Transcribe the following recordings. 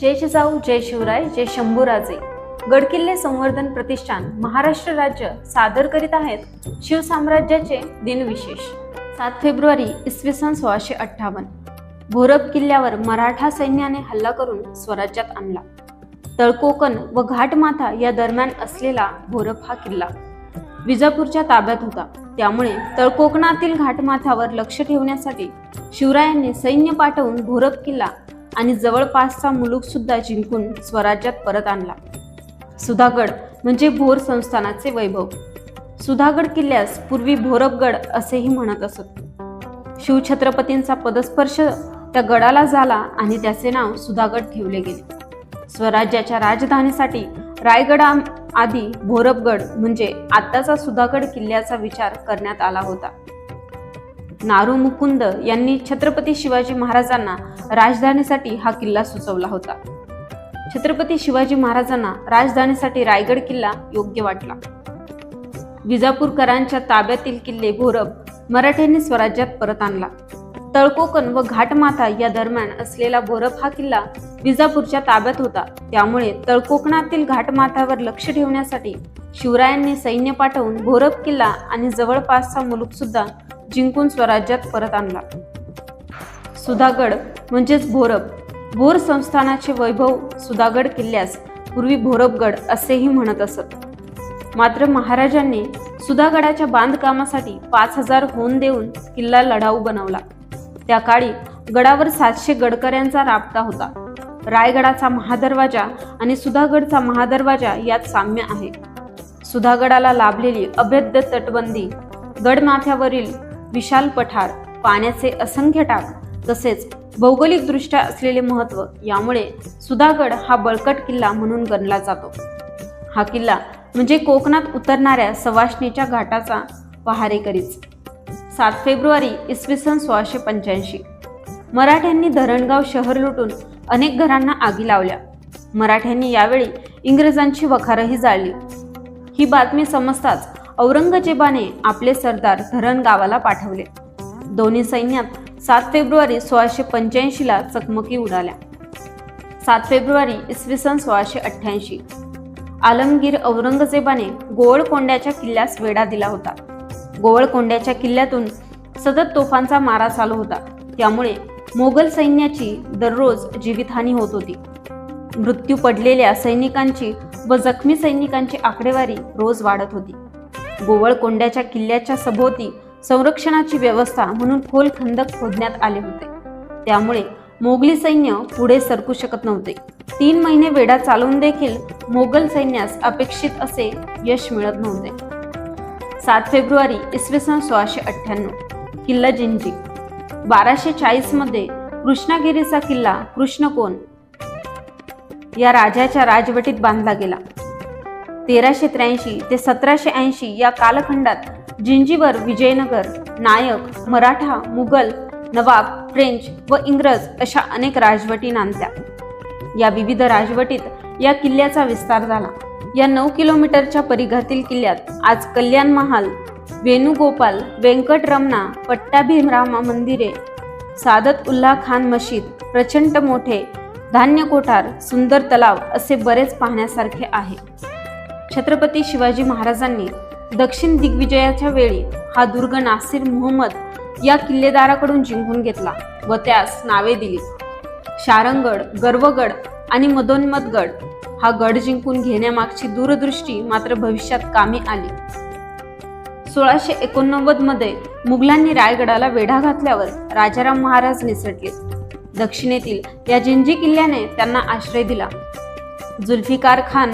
जय जिजाऊ जय शिवराय जय शंभूराजे. गडकिल्ले संवर्धन प्रतिष्ठान महाराष्ट्र राज्य सादर करीत आहेत शिवसाम्राज्याचे दिनविशेष. सात फेब्रुवारी इसवी सन सोळाशे अठ्ठावन्न. भोरब किल्ल्यावर मराठा सैन्याने हल्ला करून स्वराज्यात आणला. तळकोकण व घाटमाथा या दरम्यान असलेला भोरब हा किल्ला. विजापूरच्या ताब्यात होता. त्यामुळे तळकोकणातील घाटमाथ्यावर लक्ष ठेवण्यासाठी शिवरायांनी सैन्य पाठवून भोरब किल्ला आणि जवळपासचा मुलूक सुद्धा जिंकून स्वराज्यात परत आणला. सुधागड म्हणजे भोर संस्थानाचे वैभव. सुधागड किल्ल्यास पूर्वी भोरपगड असेही म्हणत असत. शिवछत्रपतींचा पदस्पर्श त्या गडाला झाला आणि त्याचे नाव सुधागड ठेवले गेले. स्वराज्याच्या राजधानीसाठी रायगडा आधी भोरपगड म्हणजे आत्ताचा सुधागड किल्ल्याचा विचार करण्यात आला होता. नारू मुकुंद यांनी छत्रपती शिवाजी महाराजांना राजधानीसाठी हा किल्ला सुचवला होता. छत्रपती शिवाजी महाराजांना राजधानीसाठी रायगड किल्ला योग्य वाटला. विजापूरकरांच्या ताब्यातील किल्ले भोरब मराठ्यांनी स्वराज्यात परत आणला. तळकोकण व घाटमाथा या दरम्यान असलेला भोरब हा किल्ला विजापूरच्या ताब्यात होता. त्यामुळे तळकोकणातील घाटमाथ्यावर लक्ष ठेवण्यासाठी शिवरायांनी सैन्य पाठवून भोरब किल्ला आणि जवळपासचा मुलूक सुद्धा जिंकून स्वराज्यात परत आणला. सुधागड म्हणजेच भोरब. भोर संस्थानाचे वैभव सुधागड किल्ल्यास पूर्वी भोरबगड असेही म्हणत असत. मात्र महाराजांनी सुधागडाच्या बांधकामासाठी पाच हजार होऊन देऊन किल्ला लढाऊ बनवला. त्या काळी गडावर सातशे गडकऱ्यांचा राबता होता. रायगडाचा महादरवाजा आणि सुधागडचा महादरवाजा यात साम्य आहे. सुधागडाला लाभलेली अभेद्य तटबंदी गडमाथ्यावरील विशाल पठार पाण्याचे असंख्य टाक तसेच भौगोलिकदृष्ट्या असलेले महत्त्व यामुळे सुधागड हा बळकट किल्ला म्हणून गणला जातो. हा किल्ला म्हणजे कोकणात उतरणाऱ्या सवाष्णीच्या घाटाचा पहारेकरीच. सात फेब्रुवारी इसवी सन सोळाशे पंच्याऐंशी. मराठ्यांनी धरणगाव शहर लुटून अनेक घरांना आगी लावल्या. मराठ्यांनी यावेळी इंग्रजांची वखारही जाळली. ही बातमी समजताच औरंगजेबाने आपले सरदार धरण गावाला पाठवले. दोन्ही सैन्यात सात फेब्रुवारी सोळाशे पंच्याऐंशीला चकमकी उडाल्या. सात फेब्रुवारी इसवी सन सोळाशे अठ्ठ्याऐंशी. आलमगीर औरंगजेबाने गोवळकोंड्याच्या किल्ल्यास वेढा दिला होता. गोवळकोंड्याच्या किल्ल्यातून सतत तोफांचा मारा चालू होता. त्यामुळे मोगल सैन्याची दररोज जीवितहानी होत होती. मृत्यू पडलेल्या सैनिकांची व जखमी सैनिकांची आकडेवारी रोज वाढत होती. गोवळकोंड्याच्या किल्ल्याच्या सभोवती संरक्षणाची व्यवस्था म्हणून खोल खंदक खोदण्यात आले होते. त्यामुळे मोगली सैन्य पुढे सरकू शकत नव्हते. तीन महिने वेढा चालवून देखील मोगल सैन्यास अपेक्षित असे यश मिळत नव्हते. सात फेब्रुवारी इसवी सन सोळाशे अठ्ठ्याण्णव. किल्ला जिंजी. बाराशे चाळीसमध्ये कृष्णागिरीचा किल्ला कृष्णकोण या राजाच्या राजवटीत बांधला गेला. तेराशे त्र्याऐंशी ते सतराशे ऐंशी या कालखंडात जिंजीवर विजयनगर नायक मराठा मुघल नवाब फ्रेंच व इंग्रज अशा अनेक राजवटी नांदल्या. या विविध राजवटीत या किल्ल्याचा विस्तार झाला. या नऊ किलोमीटरच्या परिघातील किल्ल्यात आज कल्याण महाल वेणुगोपाल व्यंकटरमणा पट्टाभीमरामा मंदिरे सादत उल्ला खान मशीद प्रचंड मोठे धान्य कोठार सुंदर तलाव असे बरेच पाहण्यासारखे आहे. छत्रपती शिवाजी महाराजांनी दक्षिण दिग्विजयाच्या वेळी हा दुर्ग नासिर मोहम्मद या किल्लेदाराकडून जिंकून घेतला व त्यास नावे दिली. शारंगड गर्वगड आणि मदोन्मदगड हा गड जिंकून घेण्यामागची दूरदृष्टी मात्र भविष्यात कामी आली. सोळाशे एकोणनव्वदमध्ये मुघलांनी रायगडाला वेढा घातल्यावर राजाराम महाराज निसटले. दक्षिणेतील या जिंजी किल्ल्याने त्यांना आश्रय दिला. जुल्फिकार खान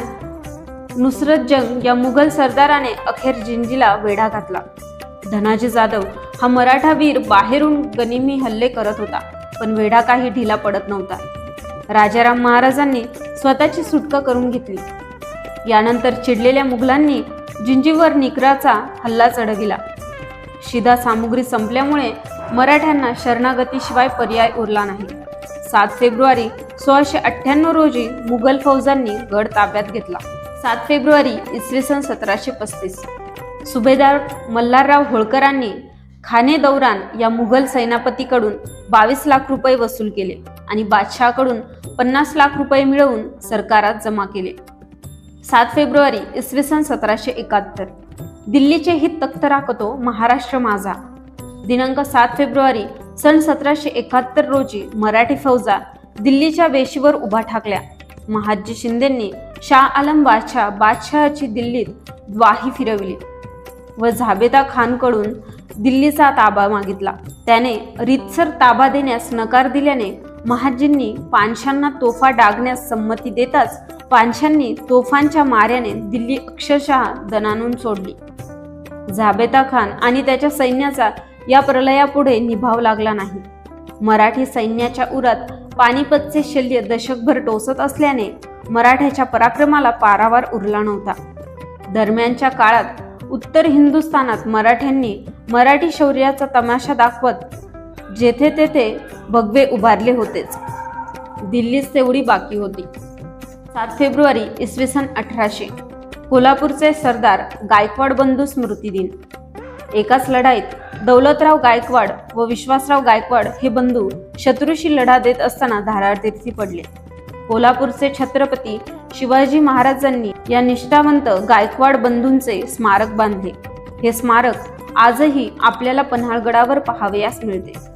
नुसरत जंग या मुघल सरदाराने अखेर जिंजीला वेढा घातला. धनाजी जाधव हा मराठा वीर बाहेरून गनिमी हल्ले करत होता पण वेढा काही ढिला पडत नव्हता. राजाराम महाराजांनी स्वतःची सुटका करून घेतली. यानंतर चिडलेल्या मुघलांनी जिंजीवर निकराचा हल्ला चढविला. शिदा सामुग्री संपल्यामुळे मराठ्यांना शरणागतीशिवाय पर्याय उरला नाही. सात फेब्रुवारी सोळाशे अठ्ठ्याण्णव रोजी मुघल फौजांनी गड ताब्यात घेतला. सात फेब्रुवारी इसवी सन सतराशे पस्तीस. सुभेदार मल्हारराव होळकरांनी खाने दौरान या मुघल सेनापतीकडून बावीस लाख रुपये वसूल केले आणि बादशहाकडून पन्नास लाख रुपये मिळवून सरकारात जमा केले. सात फेब्रुवारी इसवी सन सतराशे एकाहत्तर. दिल्लीचे हित तख्त राखतो महाराष्ट्र माझा. दिनांक सात फेब्रुवारी सन सतराशे एकाहत्तर रोजी मराठी फौजा दिल्लीच्या वेशीवर उभा ठाकल्या. महाजी शिंदेंनी शाह आलम बादशाह बादशहाची दिल्लीत द्वाही फिरवली व झाबेदा खानकडून दिल्लीचा ताबा मागितला. त्याने रितसर ताबा देण्यास नकार दिल्याने महाजींनी पानशांना तोफा डागण्यास संमती देताच पानशांनी तोफांच्या माऱ्याने दिल्ली अक्षरशः दणानून सोडली. झाबेता खान आणि त्याच्या सैन्याचा या प्रलयापुढे निभाव लागला नाही. मराठी सैन्याच्या उरात पानिपतचे शल्य दशकभर टोचत असल्याने मराठ्याच्या पराक्रमाला पारावार उरला नव्हता. दरम्यानच्या काळात उत्तर हिंदुस्थानात मराठ्यांनी मराठी शौर्याचा तमाशा दाखवत जेथे तेथे भगवे उभारले होतेच. दिल्लीच तेवढी बाकी होती. सात फेब्रुवारी इसवी सन अठराशे कोल्हापूरचे सरदार गायकवाड बंधू स्मृती दिन एकाच लढाईत दौलतराव गायकवाड व विश्वासराव गायकवाड हे बंधू शत्रूशी लढा देत असताना धारातीर्थी पडले. कोल्हापूरचे छत्रपती शिवाजी महाराजांनी या निष्ठावंत गायकवाड बंधूंचे स्मारक बांधले. हे स्मारक आजही आपल्याला पन्हाळगडावर पाहावयास मिळते.